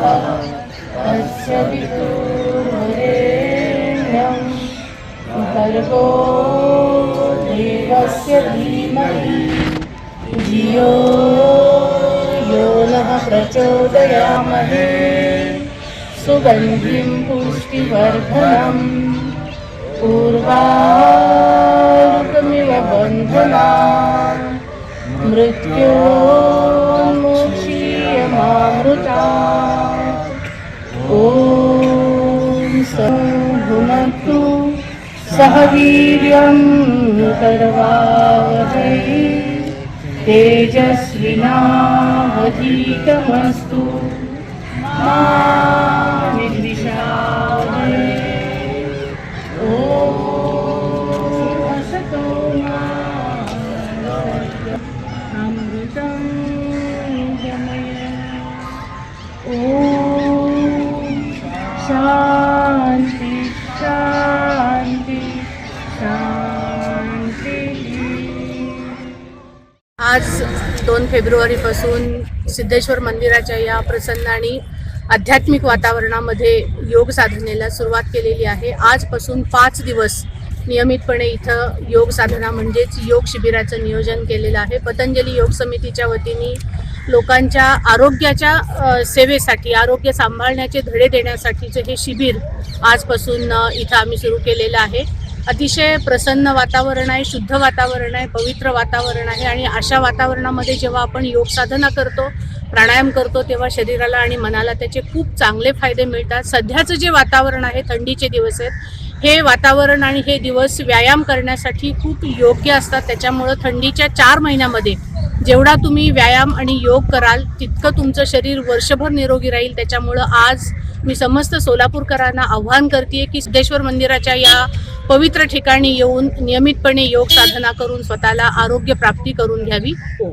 स्वः तस्य वितुर्वरेण्यं भर्गो देवस्य धीमहि। धियो यो नः प्रचोदयामहे। सुगन्धिं पुष्टिवर्धनम्। पूर्वारुकमिव बन्धना मृत्योन्मुक्षीयमामृता। सह वीर्यं करवावहै। तेजस्विनावधीतमस्तु। मा विद्विषावहै ॐ असतो मा अमृतं गमय ॐ शान्ति। आज दोन फेब्रुवारीपासून सिद्धेश्वर मंदिराच्या या प्रसन्न आणि आध्यात्मिक वातावरणामध्ये योग साधनेला सुरुवात केलेली आहे. आजपासून पाच दिवस नियमितपणे इथं योग साधना म्हणजेच योग शिबिराचं नियोजन केलेलं आहे. पतंजली योग समितीच्या वतीने लोकांच्या आरोग्याच्या सेवेसाठी आरोग्य सांभाळण्याचे धडे देण्यासाठीचं हे शिबिर आजपासून इथं आम्ही सुरू केलेलं आहे. अतिशय प्रसन्न वातावरण आहे शुद्ध वातावरण आहे पवित्र वातावरण आहे आणि अशा वातावरणामध्ये जेव्हा आपण योग साधना करतो प्राणायाम करतो तेव्हा शरीराला आणि मनाला त्याचे खूप चांगले फायदे मिळतात. सध्याचं जे वातावरण आहे थंडीचे दिवस आहेत हे वातावरण आणि हे दिवस व्यायाम करण्यासाठी खूप योग्य असतात. त्याच्यामुळं थंडीच्या चार महिन्यामध्ये जेवढा तुम्ही व्यायाम आणि योग कराल तितकं तुमचं शरीर वर्षभर निरोगी राहील. त्याच्यामुळं आज मी समस्त सोलापूरकरांना आव्हान करते की सिद्धेश्वर मंदिराच्या या पवित्र ठिकाणी येऊन नियमितपणे योग साधना करून स्वतःला आरोग्य प्राप्ती करून घ्यावी. हो.